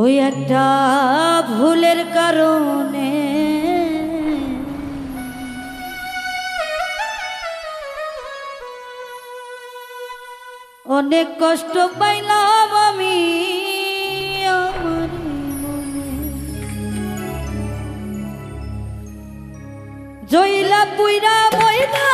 ওই একটা ভুলের কারণে। অনেক কষ্ট পাইলাম আমি জইলা পুইরা মইরা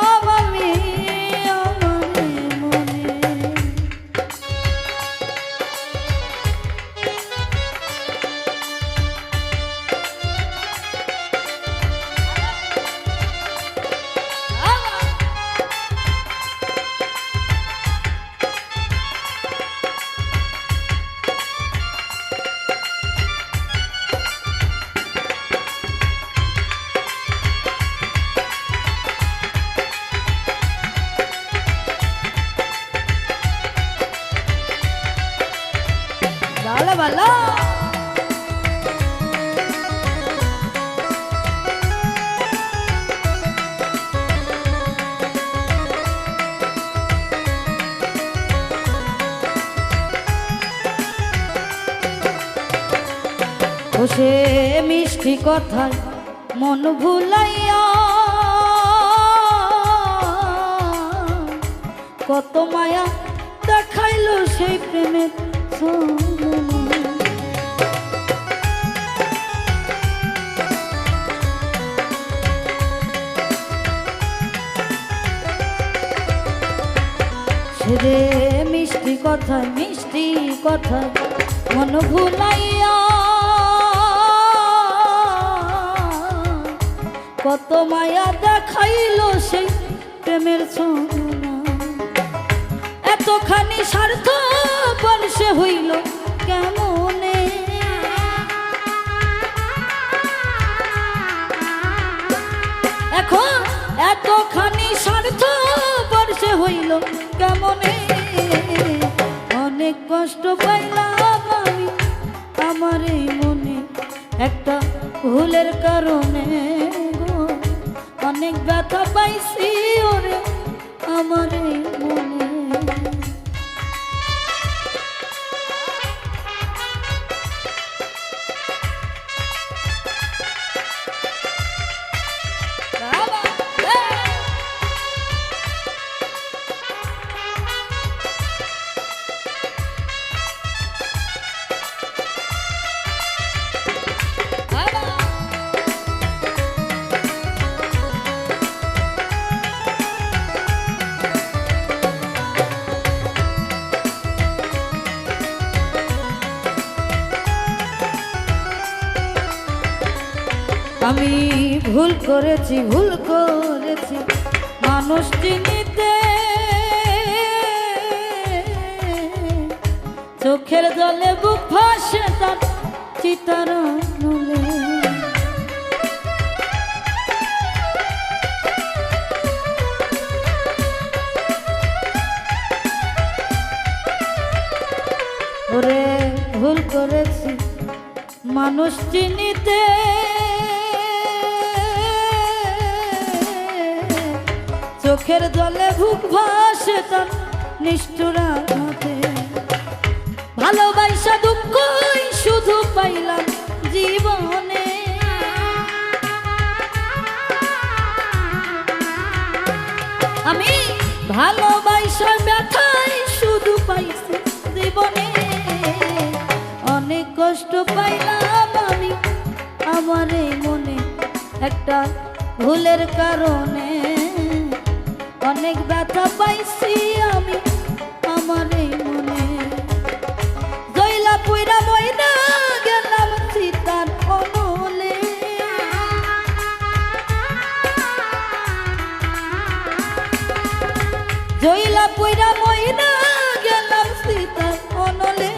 ভালো ভালো। সে মিষ্টি কথায় মন ভুলাইয়া কত মায়া সেরে মিষ্টি কথা মিষ্টি কথা, মন ভুলাইয়া। কত মায়া দেখাইল সেই প্রেমের ছলনা এতখানি স্বার্থ সে হইল কেমনে হইল কেমনে? অনেক কষ্ট পাইলাম আমি। আমার এই মনে একটা ভুলের কারণে অনেক ব্যথা পাইছি ওরে, আমার এই মনে আমি ভুল করেছি ভুল করেছি। মানুষ চিনিতে চোখের জলে বুক ভাসে তার চিতার ভুল করেছি, মানুষ চিনিতে চোখের জলে ভুক ভাসে তার নিষ্ঠুরা ভালোবাসা দুঃখ শুধু পাইলাম জীবনে। আমি ভালোবাসা ব্যথাই শুধু পাইছি জীবনে। অনেক কষ্ট পাইলাম আমি, আমার এই মনে একটা ভুলের কারণে। অনেক ব্যথা পাইছি আমি, আমার এই মনে। জইলা পুইরা মইনা গেলাম সীতার অনলে জইলা পুইরা মইনা গেলাম সীতার অনলে।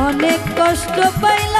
অনেক কষ্ট পাইলাম